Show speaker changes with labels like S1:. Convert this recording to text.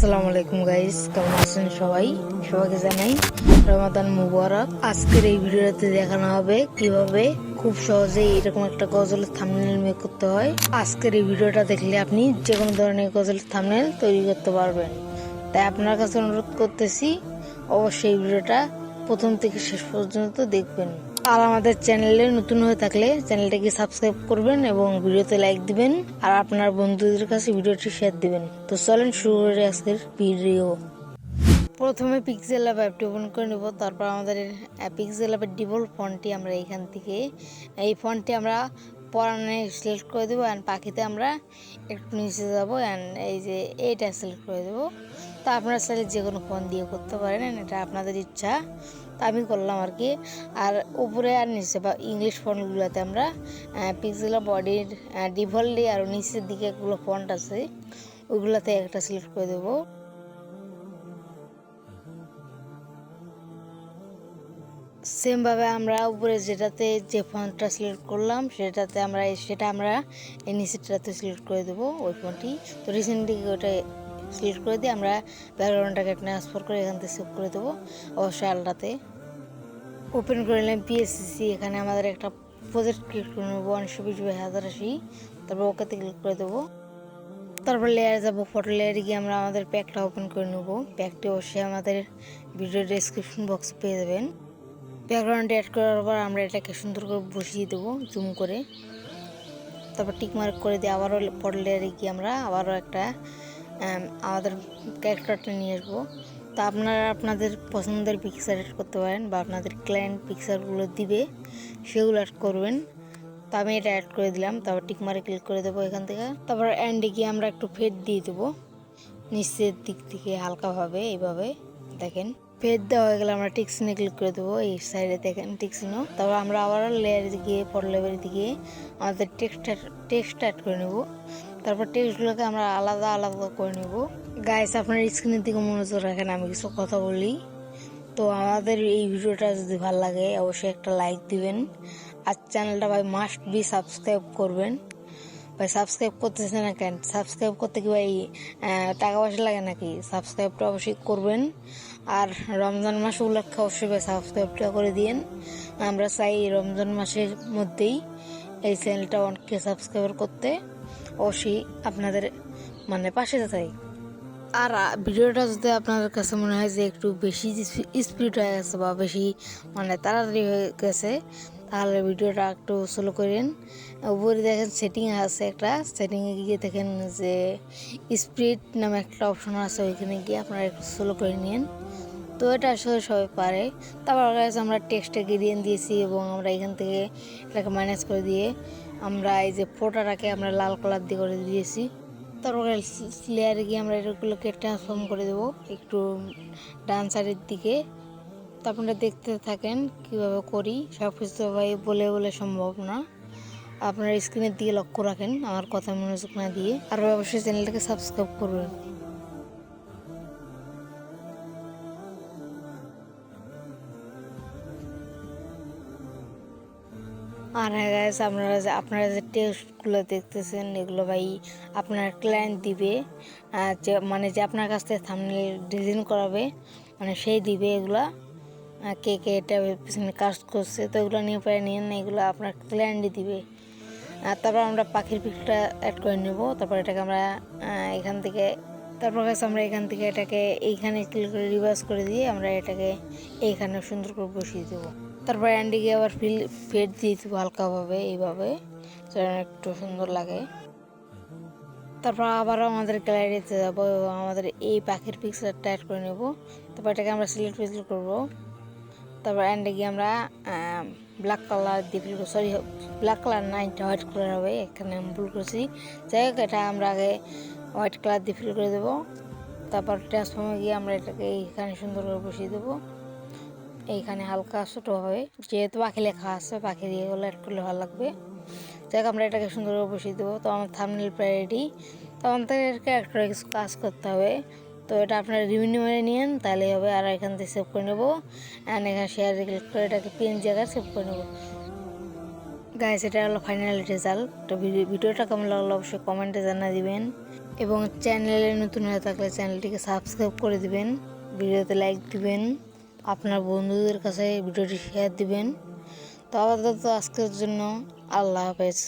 S1: আসসালামু আলাইকুম গাইস কেমন আছেন সবাই? সবাইকে জানাই রমাদান মুবারক। আজকের এই ভিডিওতে দেখানো হবে কীভাবে খুব সহজেই এরকম একটা গজলের থামনেল মেক করতে হয়। আজকের এই ভিডিওটা দেখলে আপনি যে কোনো ধরনের গজলের থামনেল তৈরি করতে পারবেন। তাই আপনার কাছে অনুরোধ করতেছি, অবশ্যই এই ভিডিওটা প্রথম থেকে শেষ পর্যন্ত দেখবেন। আর আমাদের চ্যানেলে নতুন হয়ে থাকলে চ্যানেলটাকে সাবস্ক্রাইব করবেন এবং ভিডিওতে লাইক দিবেন। আর আপনার বন্ধুদের কাছে ভিডিওটি শেয়ার দিবেন। তো চলেন শুরু করে আজকের ভিডিও প্রথমে পিক্সেল অ্যাপ অ্যাপটি ওপেন করে নেব। তারপর আমাদের পিক্সেল অ্যাপের ডিফল্ট ফন্টটি আমরা এখান থেকে, এই ফন্টটি আমরা পরানে সিলেক্ট করে দেবো। অ্যান্ড পাখিতে আমরা একটু নিচে যাব। অ্যান্ড এই যে এইটা সিলেক্ট করে দেবো। তো আপনারা চাইলে যে কোনো ফোন দিয়ে করতে পারেন এটা আপনাদের ইচ্ছা। তা আমি করলাম আর কি। আর উপরে আর নিচে বা ইংলিশ ফোনগুলোতে আমরা পিক্সেল বডির ডিফল্টে আর নিচের দিকে এগুলো ফন্ট আছে, ওইগুলোতে একটা সিলেক্ট করে দেবো। সেমভাবে আমরা উপরে যেটাতে যে ফন্টটা সিলেক্ট করলাম, সেটাতে আমরা, সেটা আমরা এই নিচেরটাতে সিলেক্ট করে দেবো, ওই ফোনটি তো রিসেন্টলি ওটা সিলেক্ট করে দিয়ে আমরা ব্যাকগ্রাউন্ডটাকে ট্রান্সফার করে এখান থেকে সেভ করে দেবো। অবশ্যই আলটাতে ওপেন করে নিলাম পিএসসি এখানে আমাদের একটা প্রজেক্ট ক্লিক করে নেব উনিশশো বিশ বাই হাজার আশি। তারপর ওকেতে ক্লিক করে দেবো। তারপর লেয়ারে যাব ফটো লেয়ারে গিয়ে আমরা আমাদের প্যাকটা ওপেন করে নেব। প্যাকটি অবশ্যই আমাদের ভিডিও ডেসক্রিপশন বক্সে পেয়ে যাবেন। ব্যাকগ্রাউন্ডে অ্যাড করার পর আমরা এটাকে সুন্দর করে বসিয়ে দেবো জুম করে। তারপর টিক মার্ক করে দিয়ে আবারও ফটো লেয়ারে গিয়ে আমরা আবারও একটা আমাদের ক্যারেক্টারটা নিয়ে আসব। তো আপনারা আপনাদের পছন্দের পিকচার অ্যাড করতে পারেন বা আপনাদের ক্লায়েন্ট পিকচারগুলো দিবে, সেগুলো অ্যাড করবেন। তো আমি এটা অ্যাড করে দিলাম, তারপর টিক মারে ক্লিক করে দেবো এখান থেকে। তারপর অ্যান্ডে গিয়ে আমরা একটু ফেড দিয়ে দেবো। নিচের দিক থেকে হালকাভাবে, এইভাবে, দেখেন। ফেড দেওয়া হয়ে গেলে আমরা টিক্সিনে ক্লিক করে দেবো, এই সাইডে দেখেন টিক্সিনও তারপর আমরা আবার লেয়ারে গিয়ে ফটো লেভেলের দিকে আমাদের টেক্সট টেক্সট অ্যাড করে নেব। তারপর টেক্সটগুলোকে আমরা আলাদা আলাদা করে নেব। গাইস আপনার স্ক্রিনের দিকে মনোযোগ রাখেন, আমি কিছু কথা বলি। তো আমাদের এই ভিডিওটা যদি ভালো লাগে, অবশ্যই একটা লাইক দিবেন। আর চ্যানেলটা ভাই মাস্ট বি সাবস্ক্রাইব করবেন। ভাই সাবস্ক্রাইব করতেছে না কেন? সাবস্ক্রাইব করতে কি ভাই টাকা পয়সা লাগে নাকি? সাবস্ক্রাইবটা অবশ্যই করবেন। আর রমজান মাস উপলক্ষে অবশ্যই ভাই সাবস্ক্রাইবটা করে দিন আমরা চাই রমজান মাসের মধ্যেই এই চ্যানেলটা অনেককে সাবস্ক্রাইবার করতে। অবশ্যই আপনাদের মানে পাশে চাই আর ভিডিওটা যদি আপনাদের কাছে মনে হয় যে একটু বেশি স্পিড হয়ে গেছে বা বেশি মানে তাড়াতাড়ি হয়ে গেছে, তাহলে ভিডিওটা একটু স্লো করেন। উপরে দেখেন সেটিং আছে একটা সেটিংয়ে গিয়ে দেখেন যে স্পিড নামে একটা অপশন আছে, ওইখানে গিয়ে আপনারা একটু স্লো করে নিন তো এটা আসলে সবাই পারে। তারপর guys, আমরা টেক্সটে গ্রেডিয়েন্ট দিয়েছি এবং আমরা এখান থেকে এটাকে মাইনাস করে দিয়ে আমরা এই যে ফোটাটাকে আমরা লাল কালার দিয়ে করে দিয়েছি। তারপর লেয়ারে গিয়ে আমরা এগুলোকে ট্রান্সফর্ম করে দেবো একটু ডান সাইডের দিকে। তো আপনারা দেখতে থাকেন কীভাবে করি সব কিছু তো ভাই বলে বলে সম্ভব না। আপনার স্ক্রিনের দিকে লক্ষ্য রাখেন, আমার কথা মনোযোগ না দিয়ে। আর অবশ্যই চ্যানেলটাকে সাবস্ক্রাইব করবেন। আর হ্যাঁ guys, আপনারা যে আপনারা যে টেস্টগুলো দেখতেছেন এগুলো ভাই আপনার ক্লায়েন্ট দিবে যে মানে যে আপনার কাছ থেকে থামনেল ডিজাইন করাবে মানে সেই দিবে এগুলা কে কে এটা পিছনে কাজ করছে তো এগুলো নিয়ে পারে নিয়ে না এগুলো আপনার ক্লায়েন্টই দিবে। আর তারপর আমরা পাখির পিকটা অ্যাড করে নেব তারপর এটাকে আমরা এখান থেকে তারপর কাছে আমরা এখান থেকে এটাকে এইখানে ক্লিক করে রিভার্স করে দিয়ে আমরা এটাকে এইখানে সুন্দর করে বসিয়ে দেবো। তারপর অ্যান্ডিকে আবার ফিল ফেড দিয়ে দেবো হালকাভাবে, এইভাবে, যেন একটু সুন্দর লাগে। তারপর আবারও আমাদের গ্যালারিতে যাব, আমাদের এই পাখির পিকচারটা অ্যাড করে নেব। তারপর এটাকে আমরা সিলেক্ট ফিলেক্ট করব। তারপর এন্ডে গিয়ে আমরা ব্ল্যাক কালার দিয়ে ফিল সরি ব্ল্যাক কালার না, এটা হোয়াইট কালার হবে, এখানে আমি ভুল করছি। যাই হোক, এটা আমরা আগে হোয়াইট কালার দিয়ে ফিল করে দেবো। তারপর ট্রান্সফর্মে গিয়ে আমরা এটাকে এইখানে সুন্দর করে বসিয়ে দেবো। এইখানে হালকা ছোটো হবে যেহেতু পাখি লেখা আছে, পাখি দিয়ে এগুলো অ্যাড করলে ভালো লাগবে। যাই হোক আমরা এটাকে সুন্দর করে বসিয়ে দেবো। তো আমার থামনেল প্রায় রেডি তো আমাদেরকে একটা কিছু কাজ করতে হবে। তো এটা আপনারা মেরে নিন তাহলে হবে আর এখান থেকে সেভ করে নেব। অ্যান্ড এখানে শেয়ার ক্লিক করে এটাকে পিন জায়গায় সেভ করে নেব। গাইস এটা হলো ফাইনাল রেজাল্ট তো ভিডিও- ভিডিওটা কেমন লাগল অবশ্যই কমেন্টে জানা দিবেন। এবং চ্যানেলে নতুন হয়ে থাকলে চ্যানেলটিকে সাবস্ক্রাইব করে দিবেন। ভিডিওতে লাইক দিবেন। আপনার বন্ধুদের কাছে ভিডিওটি শেয়ার দিবেন। তো আপাতত আজকের জন্য আল্লাহ হাফেজ।